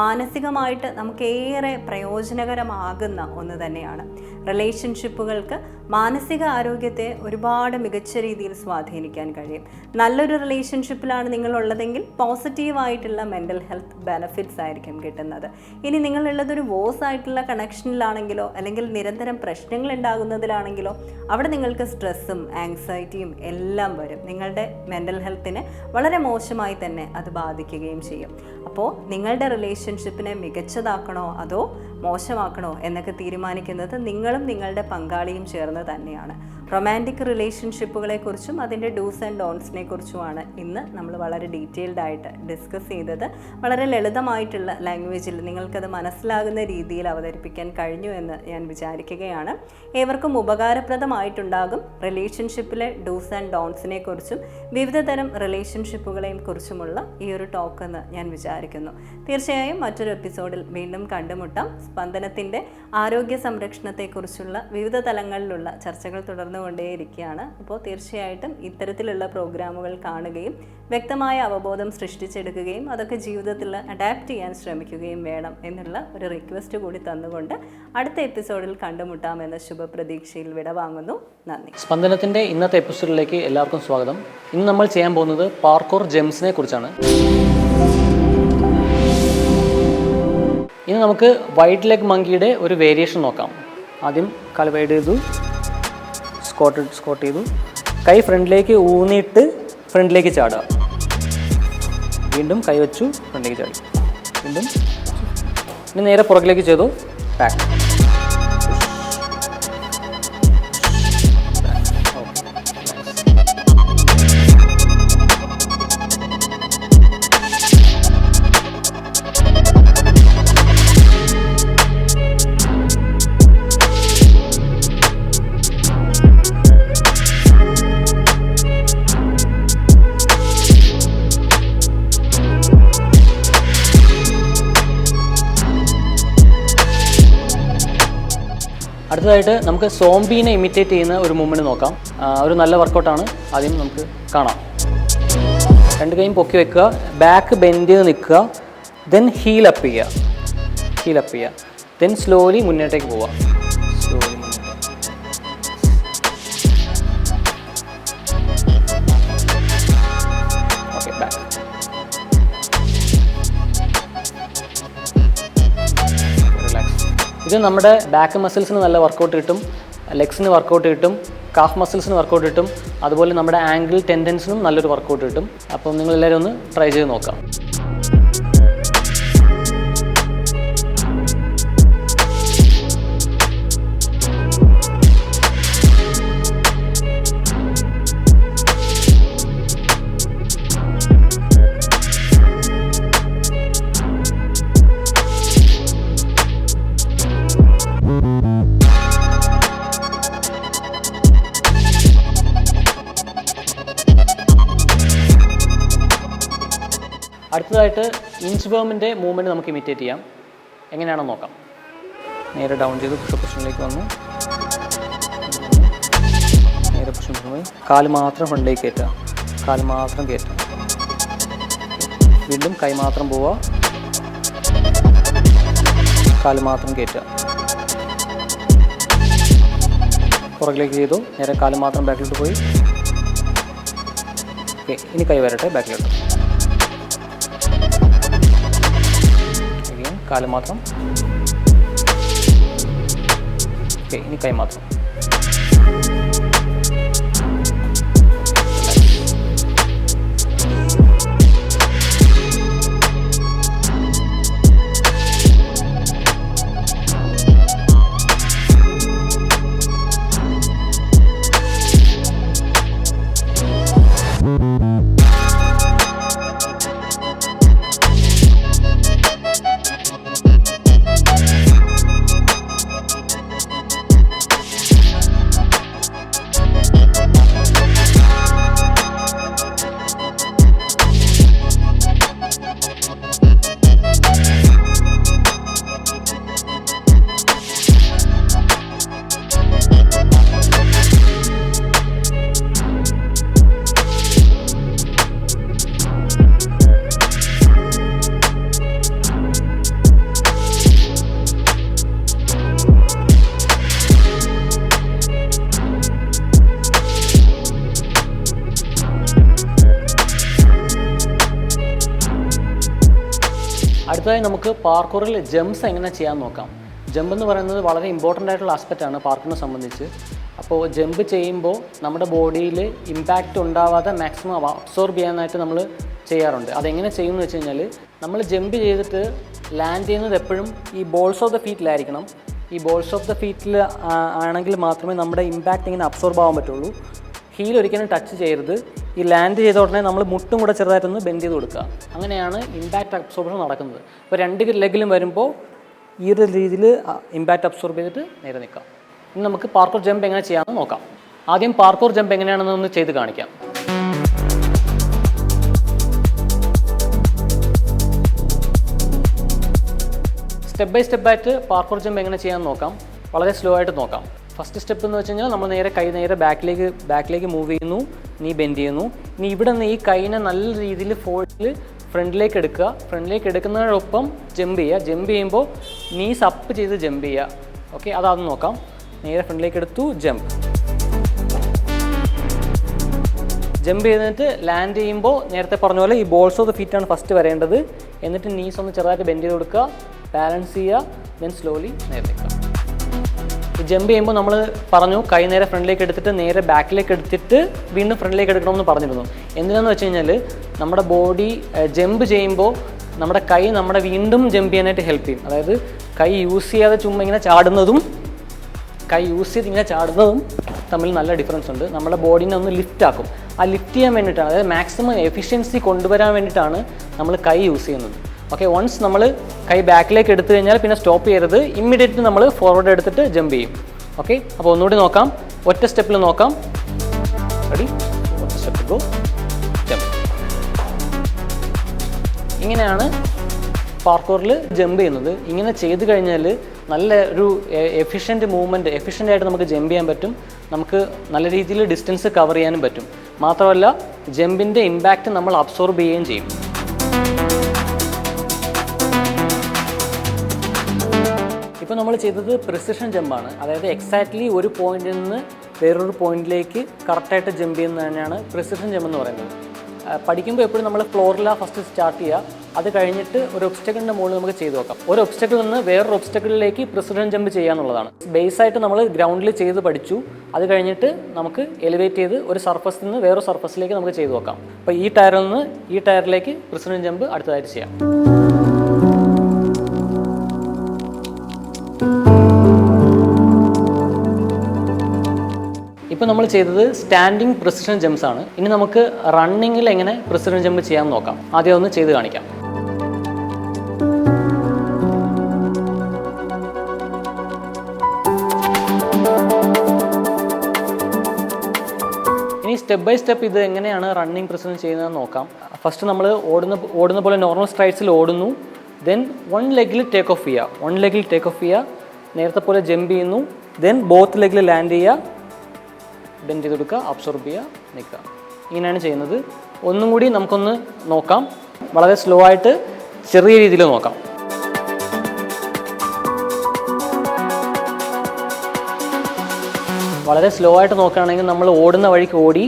മാനസികമായിട്ട് നമുക്കേറെ പ്രയോജനകരമാകുന്ന ഒന്ന് തന്നെയാണ്. റിലേഷൻഷിപ്പുകൾക്ക് മാനസിക ആരോഗ്യത്തെ ഒരുപാട് മികച്ച രീതിയിൽ സ്വാധീനിക്കാൻ കഴിയും. നല്ലൊരു റിലേഷൻഷിപ്പിലാണ് നിങ്ങളുള്ളതെങ്കിൽ പോസിറ്റീവായിട്ടുള്ള മെന്റൽ ഹെൽത്ത് ബെനഫിറ്റ്സ് ആയിരിക്കും കിട്ടുന്നത്. ഇനി നിങ്ങളുള്ളതൊരു വോസ് ആയിട്ടുള്ള കണക്ഷനിലാണെങ്കിലോ അല്ലെങ്കിൽ നിരന്തരം പ്രശ്നങ്ങൾ ഉണ്ടാകുന്നതിലാണെങ്കിലോ അവിടെ നിങ്ങൾക്ക് സ്ട്രെസ്സും ആങ്സൈറ്റിയും എല്ലാം വരും. നിങ്ങളുടെ മെന്റൽ ഹെൽത്തിനെ വളരെ മോശമായി തന്നെ അത് ബാധിക്കുകയും ചെയ്യും. അപ്പോൾ നിങ്ങളുടെ റിലേഷൻഷിപ്പിനെ മികച്ചതാക്കണോ അതോ മോശമാക്കണോ എന്നൊക്കെ തീരുമാനിക്കുന്നത് നിങ്ങളും നിങ്ങളുടെ പങ്കാളിയും ചേർന്ന് തന്നെയാണ്. റൊമാന്റിക് റിലേഷൻഷിപ്പുകളെ കുറിച്ചും അതിന്റെ ഡൂസ് ആൻഡ് ഡോൺസിനെ കുറിച്ചുമാണ് ഇന്ന് നമ്മൾ വളരെ ഡീറ്റെയിൽഡ് ആയിട്ട് ഡിസ്കസ് ചെയ്തത്. വളരെ ലളിതമായിട്ടുള്ള ലാംഗ്വേജിൽ നിങ്ങൾക്കത് മനസ്സിലാകുന്ന രീതിയിൽ അവതരിപ്പിക്കാൻ കഴിഞ്ഞു എന്ന് ഞാൻ വിചാരിക്കുകയാണ്. ഏവർക്കും ഉപകാരപ്രദമായിട്ടുണ്ടാകും റിലേഷൻഷിപ്പിലെ ഡൂസ് ആൻഡ് ഡോൺസിനെ കുറിച്ചും വിവിധ തരം റിലേഷൻഷിപ്പുകളെയും കുറിച്ചുമുള്ള ഈ ഒരു ടോക്ക് എന്ന് ഞാൻ വിചാരിക്കുന്നു. തീർച്ചയായും മറ്റൊരു എപ്പിസോഡിൽ വീണ്ടും കണ്ടുമുട്ടാം. സ്പന്ദനത്തിന്റെ ആരോഗ്യ സംരക്ഷണത്തെക്കുറിച്ചുള്ള വിവിധ തലങ്ങളിലുള്ള ചർച്ചകൾ തുടർന്നുകൊണ്ടേയിരിക്കുകയാണ്. അപ്പോൾ തീർച്ചയായിട്ടും ഇത്തരത്തിലുള്ള പ്രോഗ്രാമുകൾ കാണുകയും വ്യക്തമായ അവബോധം സൃഷ്ടിച്ചെടുക്കുകയും അതൊക്കെ ജീവിതത്തിൽ അഡാപ്റ്റ് ചെയ്യാൻ ശ്രമിക്കുകയും വേണം എന്നുള്ള ഒരു റിക്വസ്റ്റ് കൂടി തന്നുകൊണ്ട് അടുത്ത എപ്പിസോഡിൽ കണ്ടുമുട്ടാമെന്ന ശുഭപ്രതീക്ഷയിൽ വിടവാങ്ങുന്നു. നന്ദി. സ്പന്ദനത്തിന്റെ ഇന്നത്തെ എപ്പിസോഡിലേക്ക് എല്ലാവർക്കും സ്വാഗതം. ഇന്ന് നമ്മൾ ചെയ്യാൻ പോകുന്നത് പാർക്കോർ ജെംസിനെ കുറിച്ചാണ്. ഇനി നമുക്ക് വൈറ്റ് ലെഗ് മങ്കിയുടെ ഒരു വേരിയേഷൻ നോക്കാം. ആദ്യം കാൽ വൈഡ് ചെയ്തു സ്കോട്ട് സ്കോട്ട് ചെയ്തു. കൈ ഫ്രണ്ടിലേക്ക് ഊന്നിയിട്ട് ഫ്രണ്ടിലേക്ക് ചാടുക. വീണ്ടും കൈ വെച്ചു ഫ്രണ്ടിലേക്ക് ചാടി. വീണ്ടും ഇനി നേരെ പുറകിലേക്ക് ചെയ്തു ബാക്ക് അടുത്തതായിട്ട് നമുക്ക് സോംബീനെ ഇമിറ്റേറ്റ് ചെയ്യുന്ന ഒരു മൂവ്മെന്റ് നോക്കാം. ഒരു നല്ല വർക്കൗട്ടാണ് ആദ്യം നമുക്ക് കാണാം. രണ്ട് കൈയും പൊക്കി വെക്കുക. ബാക്ക് ബെൻഡ് ചെയ്ത് നിൽക്കുക. ദെൻ ഹീൽ അപ്പ് ചെയ്യുക. ഹീൽ അപ്പ് ചെയ്യുക. ദെൻ സ്ലോലി മുന്നോട്ടേക്ക് പോവുക. നമ്മുടെ ബാക്ക് മസിൽസിന് നല്ല വർക്കൗട്ട് കിട്ടും ലെഗ്സിന് വർക്കൗട്ട് കിട്ടും കാഫ് മസിൽസിന് വർക്കൗട്ട് കിട്ടും അതുപോലെ നമ്മുടെ ആംഗിൾ ടെൻഡൻസിനും നല്ലൊരു വർക്കൗട്ട് കിട്ടും. അപ്പം നിങ്ങൾ എല്ലാവരും ഒന്ന് ട്രൈ ചെയ്ത് നോക്കാം. അടുത്തതായിട്ട് ഇഞ്ച് ബേമിന്റെ മൂവ്മെന്റ് നമുക്ക് ഇമിറ്റേറ്റ് ചെയ്യാം. എങ്ങനെയാണെന്ന് നോക്കാം. നേരെ ഡൗൺ ചെയ്ത് പുഷ പൊസിഷനിലേക്ക് വന്നു. നേരെ പൊസിഷൻ പോയി കാൽ മാത്രം ഫ്രണ്ടിലേക്ക് കയറ്റുക. കാൽ മാത്രം കയറ്റുക. വീണ്ടും കൈ മാത്രം പോവുക. കാൽ മാത്രം കയറ്റുക. പുറകിലേക്ക് ചെയ്തു. നേരെ കാൽ മാത്രം ബാക്കിലോട്ട് പോയി. ഓക്കെ ഇനി കൈ വരട്ടെ ബാക്കിലോട്ട് Again, കാൽ മാത്രം ഓക്കെ ഇനി കൈ പാർക്കൂറിൽ ജംപ്സ് എങ്ങനെ ചെയ്യാൻ നോക്കാം? ജമ്പ് എന്ന് പറയുന്നത് വളരെ ഇമ്പോർട്ടന്റ് ആയിട്ടുള്ള ആസ്പെക്റ്റ് ആണ് പാർക്കിനെ സംബന്ധിച്ച്. അപ്പോൾ ജമ്പ് ചെയ്യുമ്പോൾ നമ്മുടെ ബോഡിയിൽ ഇമ്പാക്റ്റ് ഉണ്ടാവാതെ മാക്സിമം അബ്സോർബ് ചെയ്യാനായിട്ട് നമ്മൾ ചെയ്യാറുണ്ട്. അതെങ്ങനെ ചെയ്യുമെന്ന് വെച്ച് കഴിഞ്ഞാൽ നമ്മൾ ജമ്പ് ചെയ്തിട്ട് ലാൻഡ് ചെയ്യുന്നത് എപ്പോഴും ഈ ബോൾസ് ഓഫ് ദ ഫീറ്റിലായിരിക്കണം ഈ ബോൾസ് ഓഫ് ദ ഫീറ്റിൽ ആണെങ്കിൽ മാത്രമേ നമ്മുടെ ഇമ്പാക്റ്റ് ഇങ്ങനെ അബ്സോർബ് ആവാൻ പറ്റുള്ളൂ. ഹീൽ ഒരിക്കലും ടച്ച് ചെയ്യരുത്. ഈ ലാൻഡ് ചെയ്ത ഉടനെ നമ്മൾ മുട്ടും കൂടെ ചെറുതായിട്ടൊന്ന് ബെൻഡ് ചെയ്ത് കൊടുക്കുക. അങ്ങനെയാണ് ഇമ്പാക്റ്റ് അബ്സോർബ്ഷൻ നടക്കുന്നത്. അപ്പോൾ രണ്ട് ലെഗിലും വരുമ്പോൾ ഈ ഒരു രീതിയിൽ ഇമ്പാക്റ്റ് അബ്സോർബ് ചെയ്തിട്ട് നേരെ നിൽക്കാം ഇനി നമുക്ക് പാർക്കോർ ജമ്പ് എങ്ങനെ ചെയ്യാമെന്ന് നോക്കാം. ആദ്യം പാർക്കോർ ജമ്പ് എങ്ങനെയാണെന്ന് ഒന്ന് ചെയ്ത് കാണിക്കാം. സ്റ്റെപ്പ് ബൈ സ്റ്റെപ്പ് ആയിട്ട് പാർക്കോർ ജമ്പ് എങ്ങനെ ചെയ്യാമെന്ന് നോക്കാം. വളരെ സ്ലോ ആയിട്ട് നോക്കാം. ഫസ്റ്റ് സ്റ്റെപ്പ് എന്ന് വെച്ച് കഴിഞ്ഞാൽ നമ്മൾ നേരെ കൈ നേരെ ബാക്കിലേക്ക് ബാക്കിലേക്ക് മൂവ് ചെയ്യുന്നു. നീ ബെൻഡ് ചെയ്യുന്നു. ഇനി ഇവിടെ നിന്ന് ഈ കൈനെ നല്ല രീതിയിൽ ഫോൾഡിൽ ഫ്രണ്ടിലേക്ക് എടുക്കുക. ഫ്രണ്ടിലേക്ക് എടുക്കുന്നതിനൊപ്പം ജമ്പ് ചെയ്യുക. ജമ്പ് ചെയ്യുമ്പോൾ നീസ് സപ്പ് ചെയ്ത് ജമ്പ് ചെയ്യുക. ഓക്കെ അതാദ്യം നോക്കാം. നേരെ ഫ്രണ്ടിലേക്ക് എടുത്തു ജമ്പ് ജമ്പ് ചെയ്തിട്ട് ലാൻഡ് ചെയ്യുമ്പോൾ നേരത്തെ പറഞ്ഞ പോലെ ഈ ബോൾസ് ഓഫ് ദ ഫീറ്റാണ് ഫസ്റ്റ് വരേണ്ടത്. എന്നിട്ട് നീസ് ഒന്ന് ചെറുതായിട്ട് ബെൻഡ് ചെയ്ത് കൊടുക്കുക. ബാലൻസ് ചെയ്യുക. ദെൻ സ്ലോലി നേരെ നിൽക്കുക ഈ ജമ്പ് ചെയ്യുമ്പോൾ നമ്മൾ പറഞ്ഞു കൈ നേരെ ഫ്രണ്ടിലേക്ക് എടുത്തിട്ട് നേരെ ബാക്കിലേക്ക് എടുത്തിട്ട് വീണ്ടും ഫ്രണ്ടിലേക്ക് എടുക്കണമെന്ന് പറഞ്ഞിരുന്നു. എന്തിനാന്ന് വെച്ച് കഴിഞ്ഞാൽ നമ്മുടെ ബോഡി ജമ്പ് ചെയ്യുമ്പോൾ നമ്മുടെ കൈ നമ്മുടെ വീണ്ടും ജമ്പ് ചെയ്യാനായിട്ട് ഹെൽപ്പ് ചെയ്യും. അതായത് കൈ യൂസ് ചെയ്യാതെ ചുമ്മാ ഇങ്ങനെ ചാടുന്നതും കൈ യൂസ് ചെയ്ത് ഇങ്ങനെ ചാടുന്നതും തമ്മിൽ നല്ല ഡിഫറൻസ് ഉണ്ട്. നമ്മുടെ ബോഡീനെ ഒന്ന് ലിഫ്റ്റ് ആക്കും. ആ ലിഫ്റ്റ് ചെയ്യാൻ വേണ്ടിയിട്ടാണ് അതായത് മാക്സിമം എഫിഷ്യൻസി കൊണ്ടുവരാൻ വേണ്ടിയിട്ടാണ് നമ്മൾ കൈ യൂസ് ചെയ്യുന്നത്. ഓക്കെ വൺസ് നമ്മൾ കൈ ബാക്കിലേക്ക് എടുത്തു കഴിഞ്ഞാൽ പിന്നെ സ്റ്റോപ്പ് ചെയ്യരുത്. ഇമ്മീഡിയറ്റ് നമ്മൾ ഫോർവേഡ് എടുത്തിട്ട് ജമ്പ് ചെയ്യും. ഓക്കെ അപ്പോൾ ഒന്നുകൂടി നോക്കാം. ഒറ്റ സ്റ്റെപ്പിൽ നോക്കാം. റെഡി ഒറ്റ സ്റ്റെപ്പ് ഗോ ജമ്പ് ഇങ്ങനെയാണ് പാർക്കോറിൽ ജമ്പ് ചെയ്യുന്നത്. ഇങ്ങനെ ചെയ്ത് കഴിഞ്ഞാൽ നല്ല ഒരു എഫിഷ്യന്റ് മൂവ്മെന്റ് എഫിഷ്യന്റ് ആയിട്ട് നമുക്ക് ജമ്പ് ചെയ്യാൻ പറ്റും. നമുക്ക് നല്ല രീതിയിൽ ഡിസ്റ്റൻസ് കവർ ചെയ്യാനും പറ്റും. മാത്രമല്ല ജമ്പിന്റെ ഇമ്പാക്റ്റ് നമ്മൾ അബ്സോർബ് ചെയ്യുകയും ചെയ്യും. ഇപ്പോൾ നമ്മൾ ചെയ്തത് പ്രിസിഷൻ ജമ്പാണ് അതായത് എക്സാക്ട്ലി ഒരു പോയിന്റിൽ നിന്ന് വേറൊരു പോയിന്റിലേക്ക് കറക്റ്റായിട്ട് ജമ്പ് ചെയ്യുന്നത് തന്നെയാണ് പ്രിസിഷൻ ജമ്പ് എന്ന് പറയുന്നത്. പഠിക്കുമ്പോൾ എപ്പോഴും നമ്മൾ ഫ്ലോറിലാണ് ഫസ്റ്റ് സ്റ്റാർട്ട് ചെയ്യുക അത് കഴിഞ്ഞിട്ട് ഒരു ഒബ്സ്റ്റക്കിളിന്റെ മുകളിൽ നമുക്ക് ചെയ്തു നോക്കാം. ഒരു ഒബ്സ്റ്റക്കിളിൽ നിന്ന് വേറൊരു ഒബ്സ്റ്റക്കിളിലേക്ക് പ്രിസിഡൻ ജമ്പ് ചെയ്യാന്നുള്ളതാണ്. ബേസ് ആയിട്ട് നമ്മൾ ഗ്രൗണ്ടിൽ ചെയ്ത് പഠിച്ചു. അത് കഴിഞ്ഞിട്ട് നമുക്ക് എലിവേറ്റ് ചെയ്ത് ഒരു സർഫസിൽ നിന്ന് വേറൊരു സർഫസിലേക്ക് നമുക്ക് ചെയ്തു നോക്കാം. അപ്പോൾ ഈ ടയറിൽ നിന്ന് ഈ ടയറിലേക്ക് പ്രിസിഡൻ ജമ്പ് അടുത്തതായിട്ട് ചെയ്യാം. ഇപ്പോൾ നമ്മൾ ചെയ്തത് സ്റ്റാൻഡിങ് പ്രസിഡന്റ് ജംപ്സ് ആണ്. ഇനി നമുക്ക് റണ്ണിങ്ങിൽ എങ്ങനെ പ്രസിഡന്റ് ജമ്പ് ചെയ്യാൻ നോക്കാം. ആദ്യം ഒന്ന് ചെയ്ത് കാണിക്കാം. ഇനി സ്റ്റെപ്പ് ബൈ സ്റ്റെപ്പ് ഇത് എങ്ങനെയാണ് റണ്ണിങ് പ്രസിഡന്റ് ചെയ്യുന്നതെന്ന് നോക്കാം. ഫസ്റ്റ് നമ്മൾ ഓടുന്ന ഓടുന്ന പോലെ നോർമൽ സ്ട്രൈറ്റ്സിൽ ഓടുന്നു. ദെൻ വൺ ലെഗിൽ ടേക്ക് ഓഫ് ചെയ്യുക. വൺ ലെഗിൽ ടേക്ക് ഓഫ് ചെയ്യുക. നേരത്തെ പോലെ ജമ്പ് ചെയ്യുന്നു. ദെൻ ബോത്ത് ലെഗിൽ ലാൻഡ് ചെയ്യുക. ബെൻഡ് ചെയ്ത് കൊടുക്കുക അബ്സോർബ് ചെയ്യുക നിൽക്കുക ഇങ്ങനെയാണ് ചെയ്യുന്നത്. ഒന്നും കൂടി നമുക്കൊന്ന് നോക്കാം. വളരെ സ്ലോ ആയിട്ട് ചെറിയ രീതിയിൽ നോക്കാം. വളരെ സ്ലോ ആയിട്ട് നോക്കുകയാണെങ്കിൽ നമ്മൾ ഓടുന്ന വഴിക്ക് ഓടി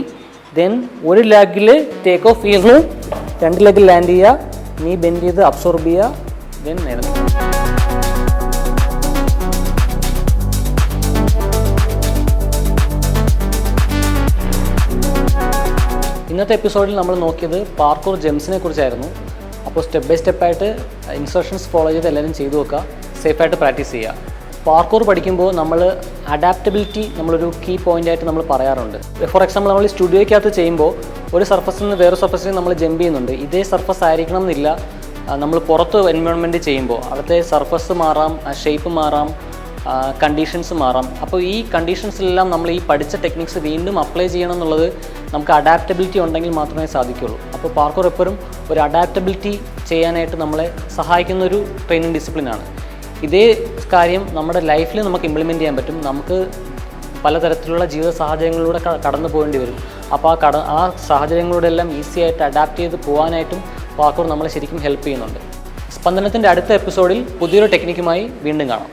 ദെൻ ഒരു ലെഗിൽ ടേക്ക് ഓഫ് ചെയ്യുന്നു. രണ്ട് ലെഗിൽ ലാൻഡ് ചെയ്യുക നീ ബെൻഡ് ചെയ്ത് അബ്സോർബ് ചെയ്യുക ദെൻ നേരെ ഇന്നത്തെ എപ്പിസോഡിൽ നമ്മൾ നോക്കിയത് പാർക്കൂർ ജെംസിനെ കുറിച്ചായിരുന്നു. അപ്പോൾ സ്റ്റെപ്പ് ബൈ സ്റ്റെപ്പായിട്ട് ഇൻസ്ട്രക്ഷൻസ് ഫോളോ ചെയ്ത് എല്ലാവരും ചെയ്തു വെക്കുക സേഫായിട്ട് പ്രാക്ടീസ് ചെയ്യുക. പാർക്കൂർ പഠിക്കുമ്പോൾ നമ്മൾ അഡാപ്റ്റബിലിറ്റി നമ്മളൊരു കീ പോയിന്റ് ആയിട്ട് നമ്മൾ പറയാറുണ്ട്. ഫോർ എക്സാമ്പിൾ നമ്മൾ സ്റ്റുഡിയോയ്ക്കകത്ത് ചെയ്യുമ്പോൾ ഒരു സർഫസിൽ നിന്ന് വേറെ സർഫസിൽ നമ്മൾ ജമ്പ് ചെയ്യുന്നുണ്ട്. ഇതേ സർഫസ് ആയിരിക്കണം എന്നില്ല നമ്മൾ പുറത്ത് എൻവയോൺമെന്റ് ചെയ്യുമ്പോൾ അവിടുത്തെ സർഫസ് മാറാം ഷേപ്പ് മാറാം കണ്ടീഷൻസ് മാറാം. അപ്പോൾ ഈ കണ്ടീഷൻസിലെല്ലാം നമ്മൾ ഈ പഠിച്ച ടെക്നിക്സ് വീണ്ടും അപ്ലൈ ചെയ്യണം എന്നുള്ളത് നമുക്ക് അഡാപ്റ്റബിലിറ്റി ഉണ്ടെങ്കിൽ മാത്രമേ സാധിക്കുകയുള്ളൂ അപ്പോൾ പാർക്കോർ എപ്പോഴും ഒരു അഡാപ്റ്റബിലിറ്റി ചെയ്യാനായിട്ട് നമ്മളെ സഹായിക്കുന്ന ഒരു ട്രെയിനിങ് ഡിസിപ്ലിനാണ് ഇതേ കാര്യം നമ്മുടെ ലൈഫിൽ നമുക്ക് ഇംപ്ലിമെന്റ് ചെയ്യാൻ പറ്റും. നമുക്ക് പലതരത്തിലുള്ള ജീവിത സാഹചര്യങ്ങളിലൂടെ കടന്നു പോകേണ്ടി വരും. അപ്പോൾ ആ കട ആ സാഹചര്യങ്ങളുടെ എല്ലാം ഈസി ആയിട്ട് അഡാപ്റ്റ് ചെയ്ത് പോകാനായിട്ടും പാക്കൂർ നമ്മളെ ശരിക്കും ഹെൽപ്പ് ചെയ്യുന്നുണ്ട്. സ്പന്ദനത്തിന്റെ അടുത്ത എപ്പിസോഡിൽ പുതിയൊരു ടെക്നിക്കുമായി വീണ്ടും കാണാം.